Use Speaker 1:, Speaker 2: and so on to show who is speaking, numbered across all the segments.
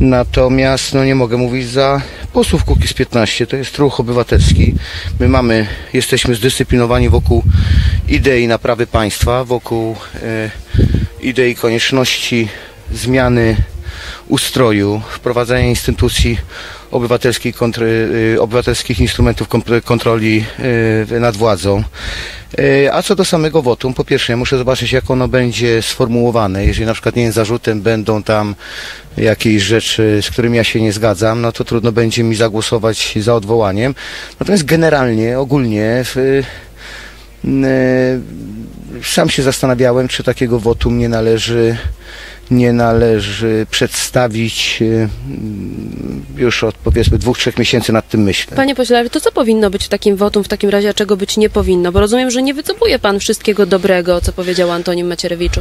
Speaker 1: Natomiast no nie mogę mówić za posłów Kukiz 15. To jest ruch obywatelski. My mamy, jesteśmy zdyscyplinowani wokół idei naprawy państwa, wokół e, idei konieczności zmiany ustroju, wprowadzenia instytucji y, obywatelskich instrumentów kontroli y, nad władzą. Y, A co do samego wotum, po pierwsze, muszę zobaczyć, jak ono będzie sformułowane. Jeżeli na przykład nie wiem, zarzutem będą tam jakieś rzeczy, z którymi ja się nie zgadzam, no to trudno będzie mi zagłosować za odwołaniem. Natomiast generalnie, ogólnie, w, sam się zastanawiałem, czy takiego wotum nie należy nie należy przedstawić y, już od powiedzmy dwóch, trzech miesięcy nad tym myślę.
Speaker 2: Panie pośle, ale to co powinno być w takim wotum w takim razie, a czego być nie powinno? Bo rozumiem, że nie wycofuje pan wszystkiego dobrego, co powiedział Antonim Macierewiczu.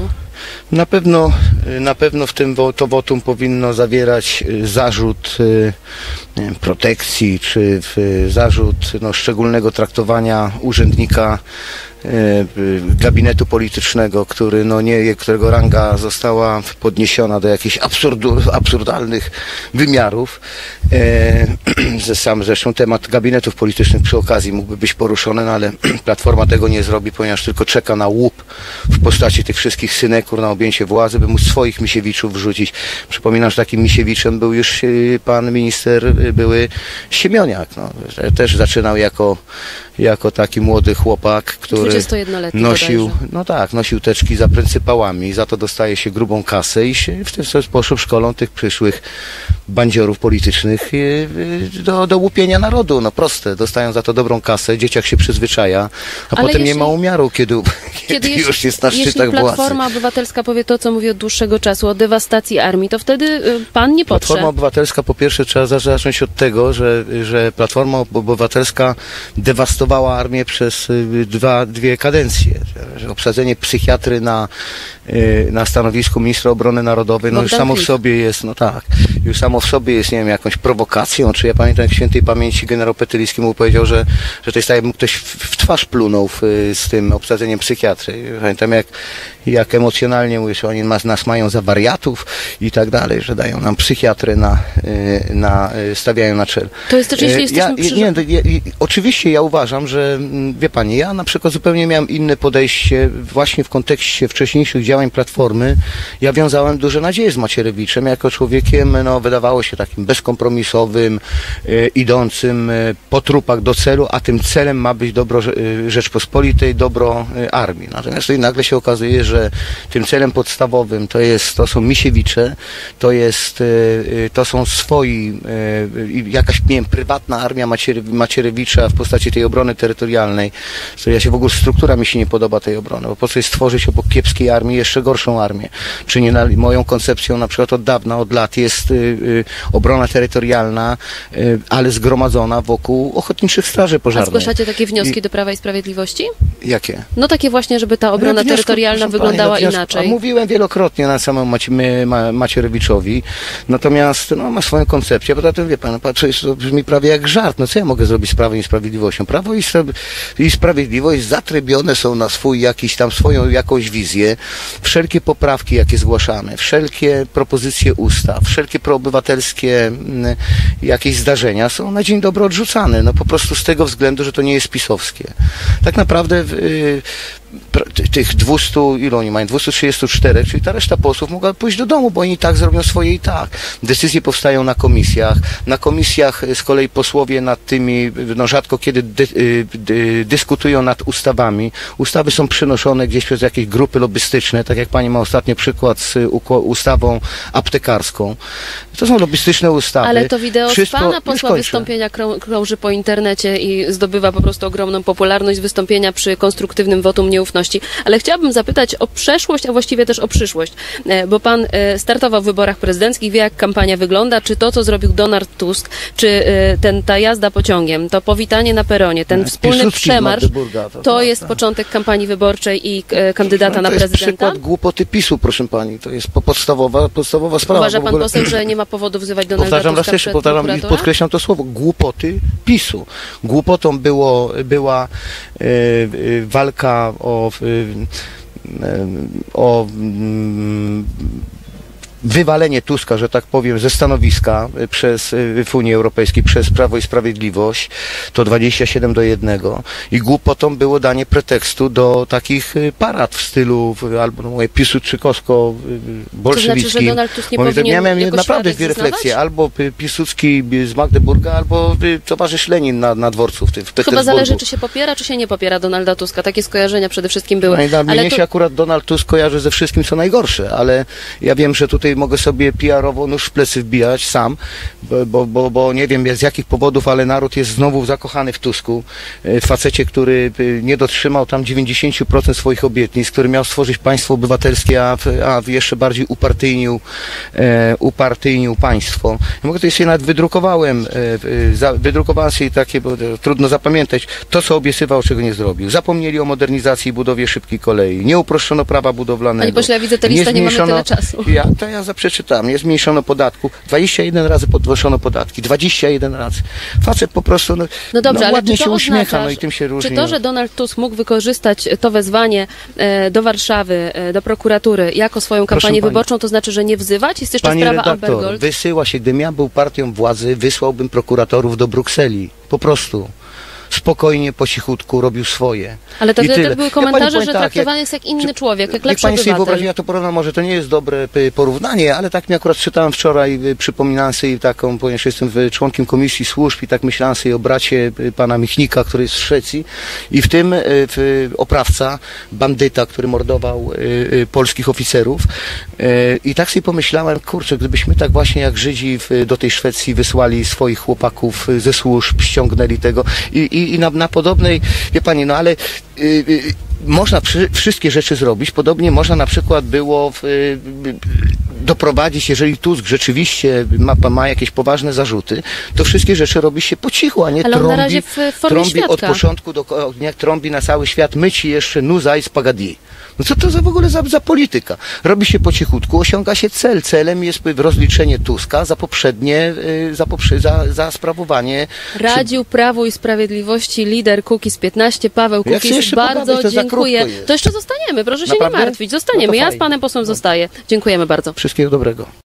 Speaker 1: Na pewno, y, na pewno w tym to wotum powinno zawierać y, zarzut wiem, protekcji, czy zarzut no, szczególnego traktowania urzędnika gabinetu politycznego, który, no nie, którego ranga została podniesiona do jakichś absurdu, absurdalnych wymiarów. E, sam zresztą temat gabinetów politycznych przy okazji mógłby być poruszony, no ale Platforma tego nie zrobi, ponieważ tylko czeka na łup w postaci tych wszystkich synekur na objęcie władzy, by móc swoich Misiewiczów wrzucić. Przypominam, że takim Misiewiczem był już y, pan minister, y, były Siemioniak. No, też zaczynał jako, jako taki młody chłopak, który
Speaker 2: 21-letni
Speaker 1: nosił,
Speaker 2: bodajże.
Speaker 1: no tak, nosił teczki za pryncypałami, za to dostaje się grubą kasę i się w ten sposób szkolą tych przyszłych bandziorów politycznych y, y, do, do łupienia narodu. No proste, dostają za to dobrą kasę, dzieciak się przyzwyczaja, a
Speaker 2: Ale
Speaker 1: potem nie
Speaker 2: jeśli-
Speaker 1: ma umiaru, kiedy, kiedy,
Speaker 2: jeśli-
Speaker 1: już jest na
Speaker 2: Jeśli
Speaker 1: szczytach
Speaker 2: Platforma
Speaker 1: władzy.
Speaker 2: Obywatelska powie to, co mówi od dłuższego czasu o dewastacji armii, to wtedy y, pan nie potrze.
Speaker 1: Platforma Obywatelska po pierwsze trzeba za- zacząć od tego, że, że Platforma Obywatelska dewastowała armię przez y, dwa, dwie kadencje. Obsadzenie psychiatry na, y, na stanowisku ministra obrony narodowej, no już
Speaker 2: Bogdan
Speaker 1: samo w sobie jest, no tak, już samo w sobie jest, nie wiem, jakąś prowokacją, czy ja pamiętam jak w świętej pamięci generał Petylicki mu powiedział, że, że to jest tak jakby mu ktoś w, twarz plunął w, y, z tym obsadzeniem psychiatry. Pamiętam jak, jak emocjonalnie mówisz, oni nas, nas mają za wariatów i tak dalej, że dają nam psychiatrę na, y, na y, stawiają na czele.
Speaker 2: To jest też, jeśli
Speaker 1: E,
Speaker 2: jesteśmy
Speaker 1: ja,
Speaker 2: przy...
Speaker 1: nie, ja, oczywiście ja uważam, że mm, wie pani, ja na przykład zupełnie miałem inne podejście właśnie w kontekście wcześniejszych działań Platformy. Ja wiązałem duże nadzieje z Macierewiczem jako człowiekiem, no wydawało się takim bezkompromisowym, e, idącym e, po trupach do celu, a tym celem ma być dobro e, Rzeczpospolitej, dobro armii. Natomiast tutaj nagle się okazuje, że tym celem podstawowym to jest, to są Misiewicze, to jest, to są swoi, jakaś, nie wiem, prywatna armia Macierewicza w postaci tej obrony terytorialnej. To ja się w ogóle, struktura mi się nie podoba tej obrony, po co jest stworzyć obok kiepskiej armii jeszcze gorszą armię? Czy nie, moją koncepcją na przykład od dawna, od lat jest y, y, obrona terytorialna, y, ale zgromadzona wokół ochotniczych straży
Speaker 2: A
Speaker 1: pożarnych.
Speaker 2: zgłaszacie takie wnioski
Speaker 1: I-
Speaker 2: do Prawa i Sprawiedliwości?
Speaker 1: Jakie?
Speaker 2: No takie właśnie, żeby ta obrona
Speaker 1: Ale wniosku,
Speaker 2: terytorialna wyglądała
Speaker 1: pani, no wniosku-
Speaker 2: inaczej.
Speaker 1: A mówiłem wielokrotnie na samym Maci, my, ma, Macierewiczowi, natomiast no, ma swoją koncepcję. Poza tym, wie pan, no, patrzę, to brzmi prawie jak żart. No co ja mogę zrobić z Prawem i Sprawiedliwością? Prawo i, i Sprawiedliwość zatrybione są na swój jakiś tam, swoją jakąś Wszelkie poprawki, jakie zgłaszamy, wszelkie propozycje ustaw, wszelkie proobywatelskie mm, jakieś zdarzenia są na dzień dobry odrzucane. No po prostu z tego względu, że to nie jest pisowskie. Tak naprawdę y, tych 200, ile oni mają, 234, czyli ta reszta posłów mogła pójść do domu, bo oni i tak zrobią swoje i tak. Decyzje powstają na komisjach. Na komisjach y, z kolei posłowie nad tymi, no rzadko kiedy dy, y, dy, dyskutują nad ustawami. Ustawy są przynoszone gdzieś przez jakieś grupy lobbystyczne, tak jak pani ma ostatnio przykład z y, ustawą aptekarską. To są lobbystyczne ustawy.
Speaker 2: Ale to wideo
Speaker 1: Wszystko-
Speaker 2: z pana posła wystąpienia krą- krąży po internecie i zdobywa po prostu ogromną popularność wystąpienia przy konstruktywnym wotum nieufności. Ale chciałabym zapytać o przeszłość, a właściwie też o przyszłość, E, bo pan e, startował w wyborach prezydenckich, wie jak kampania wygląda, czy to, co zrobił Donald Tusk, czy e, ten, ta jazda pociągiem, to powitanie na peronie, ten wspólny
Speaker 1: Piłsudski
Speaker 2: przemarsz,
Speaker 1: to
Speaker 2: to jest
Speaker 1: tak.
Speaker 2: początek kampanii wyborczej i kandydata na
Speaker 1: to jest
Speaker 2: prezydenta?
Speaker 1: przykład głupoty PiSu, proszę pani. To jest po- podstawowa, podstawowa sprawa.
Speaker 2: Uważa pan
Speaker 1: ogóle-
Speaker 2: poseł, że nie ma powodu wzywać Donalda
Speaker 1: Powtarzam raz
Speaker 2: Tuska
Speaker 1: jeszcze,
Speaker 2: przed
Speaker 1: powtarzam i podkreślam to słowo, głupoty PiSu. Głupotą było, była e, e, walka o, e, e, o mm, wywalenie Tuska, że tak powiem, ze stanowiska y, przez, y, w Unii Europejskiej przez Prawo i Sprawiedliwość to 27 do 1 i głupotą było danie pretekstu do takich y, parad w stylu albo no, mówię, piłsudczykowsko y, bolszewickim.
Speaker 2: że Donald Tusk nie powinien
Speaker 1: miałem
Speaker 2: jako
Speaker 1: naprawdę dwie refleksje, albo Piłsudski z Magdeburga, albo towarzysz Lenin na, na dworcu w, tym- w
Speaker 2: Chyba zależy, czy się popiera, czy się nie popiera Donalda Tuska. Takie skojarzenia przede wszystkim były.
Speaker 1: No dla mnie
Speaker 2: Ale
Speaker 1: się
Speaker 2: to,
Speaker 1: akurat Donald Tusk kojarzy ze wszystkim, co najgorsze, ale ja wiem, że tutaj mogę sobie PR-owo nóż w plecy wbijać sam, bo, bo, bo, nie wiem z jakich powodów, ale naród jest znowu zakochany w Tusku. E, W facecie, który y, nie dotrzymał tam 90% swoich obietnic, który miał stworzyć państwo obywatelskie, a, w- a jeszcze bardziej upartyjnił, e, upartyjnił państwo. Ja mogę to jeszcze nawet wydrukowałem, e, e, wydrukowałem sobie takie, bo e, trudno zapamiętać, to co obiecywał, czego nie zrobił. Zapomnieli o modernizacji i budowie szybkiej kolei, nie uproszczono prawa budowlanego.
Speaker 2: Panie pośle, ja widzę tę listę, nie mamy
Speaker 1: zmniejszono-
Speaker 2: tyle czasu.
Speaker 1: Ja, ja za- przeczytam, nie zmniejszono podatku, 21 razy podwyższono podatki, 21 razy. Facet po prostu, no,
Speaker 2: No dobrze,
Speaker 1: no,
Speaker 2: ale
Speaker 1: ładnie
Speaker 2: to
Speaker 1: się uśmiecha, no i tym się różni.
Speaker 2: Czy to,
Speaker 1: no.
Speaker 2: że Donald Tusk mógł wykorzystać to wezwanie e, do Warszawy, e, do prokuratury jako swoją
Speaker 1: Proszę
Speaker 2: kampanię
Speaker 1: pani.
Speaker 2: wyborczą, to znaczy, że nie wzywać? Jest jeszcze
Speaker 1: Pani
Speaker 2: sprawa Amber
Speaker 1: redaktor,
Speaker 2: Gold.
Speaker 1: wysyła się, gdybym ja był partią władzy, wysłałbym prokuratorów do Brukseli. Po prostu. Spokojnie, po cichutku robił swoje.
Speaker 2: Ale to wtedy były
Speaker 1: Ja
Speaker 2: komentarze,
Speaker 1: powiem
Speaker 2: że
Speaker 1: tak,
Speaker 2: traktowany jest jak inny człowiek, jak lepszy
Speaker 1: pani sobie wyobrazi, ja to porównam, może to nie jest dobre y, porównanie, ale tak mi akurat czytałem wczoraj, y, przypominałem sobie taką, ponieważ jestem y, członkiem Komisji Służb i tak myślałem sobie o bracie pana Michnika, który jest z Szwecji i w tym w, oprawca, bandyta, który mordował polskich oficerów. I tak sobie pomyślałem, kurczę, gdybyśmy tak właśnie jak Żydzi do tej Szwecji wysłali swoich chłopaków ze służb, ściągnęli tego. I, i, i na, na podobnej, wie pani, no ale y, y, można przy, wszystkie rzeczy zrobić. Podobnie można na przykład było w, y, y, doprowadzić, jeżeli Tusk rzeczywiście ma, ma jakieś poważne zarzuty, to wszystkie rzeczy robi się po cichu, a nie
Speaker 2: Ale on na
Speaker 1: trąbi,
Speaker 2: razie w- formie
Speaker 1: trąbi od początku do końca, trąbi na cały świat, my ci jeszcze nuza i spagadi. No co to za w ogóle za, za polityka? Robi się po cichutku, osiąga się cel. Celem jest rozliczenie Tuska za poprzednie, y, za, poprze, za, za sprawowanie
Speaker 2: Radził Prawu i Sprawiedliwości lider Kukiz 15, Paweł
Speaker 1: się
Speaker 2: Kukiz. Bardzo
Speaker 1: to
Speaker 2: dziękuję. To jeszcze zostaniemy, proszę się
Speaker 1: Naprawdę?
Speaker 2: nie martwić.
Speaker 1: No
Speaker 2: Zostaniemy.
Speaker 1: to
Speaker 2: ja z panem posłem zostaję. Dziękujemy bardzo.
Speaker 1: wszystkiego dobrego.